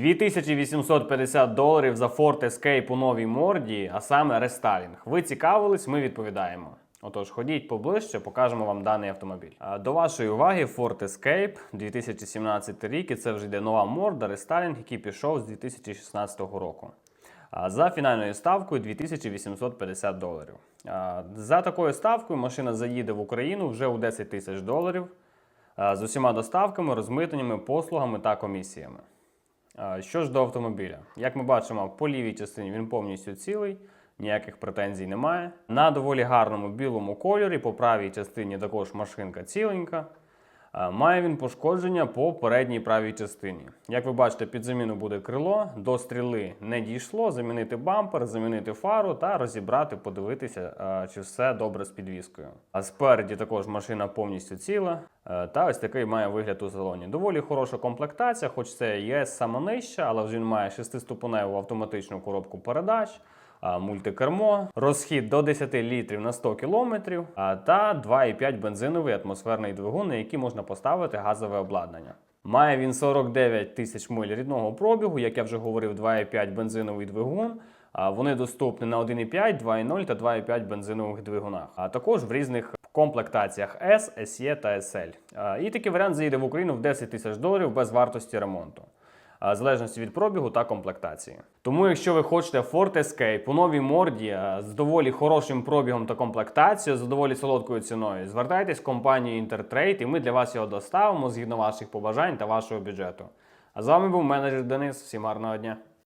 2850 доларів за Ford Escape у новій морді, а саме рестайлінг. Ви цікавились, ми відповідаємо. Отож, ходіть поближче, покажемо вам даний автомобіль. До вашої уваги Ford Escape 2017 рік, і це вже йде нова морда, рестайлінг, який пішов з 2016 року. А, За фінальною ставкою 2850 доларів. За такою ставкою машина заїде в Україну вже у 10 тисяч доларів з усіма доставками, розмитненнями, послугами та комісіями. Що ж до автомобіля, як ми бачимо, по лівій частині він повністю цілий, ніяких претензій немає. На доволі гарному білому кольорі, по правій частині також машинка ціленька. А, Має він пошкодження по передній правій частині. Як ви бачите, під заміну буде крило, до стріли не дійшло, замінити бампер, замінити фару та розібрати, подивитися, чи все добре з підвіскою. А спереді також машина повністю ціла. Е, Та ось такий має вигляд у салоні. Доволі хороша комплектація, хоч це ЄС сама нижча, але вже він має шестиступеневу автоматичну коробку передач. Мультикермо, розхід до 10 літрів на 100 кілометрів та 2,5 бензиновий атмосферний двигун, на який можна поставити газове обладнання. Має він 49 тисяч миль рідного пробігу, як я вже говорив, 2,5 бензиновий двигун. Вони доступні на 1,5, 2,0 та 2,5 бензинових двигунах, а також в різних комплектаціях S, SE та SL. І такий варіант заїде в Україну в 10 тисяч доларів без вартості ремонту. В залежності від пробігу та комплектації. Тому, якщо ви хочете Ford Escape у новій морді з доволі хорошим пробігом та комплектацією, з доволі солодкою ціною, звертайтесь в компанію Intertrade, і ми для вас його доставимо згідно ваших побажань та вашого бюджету. А з вами був менеджер Денис. Всім гарного дня!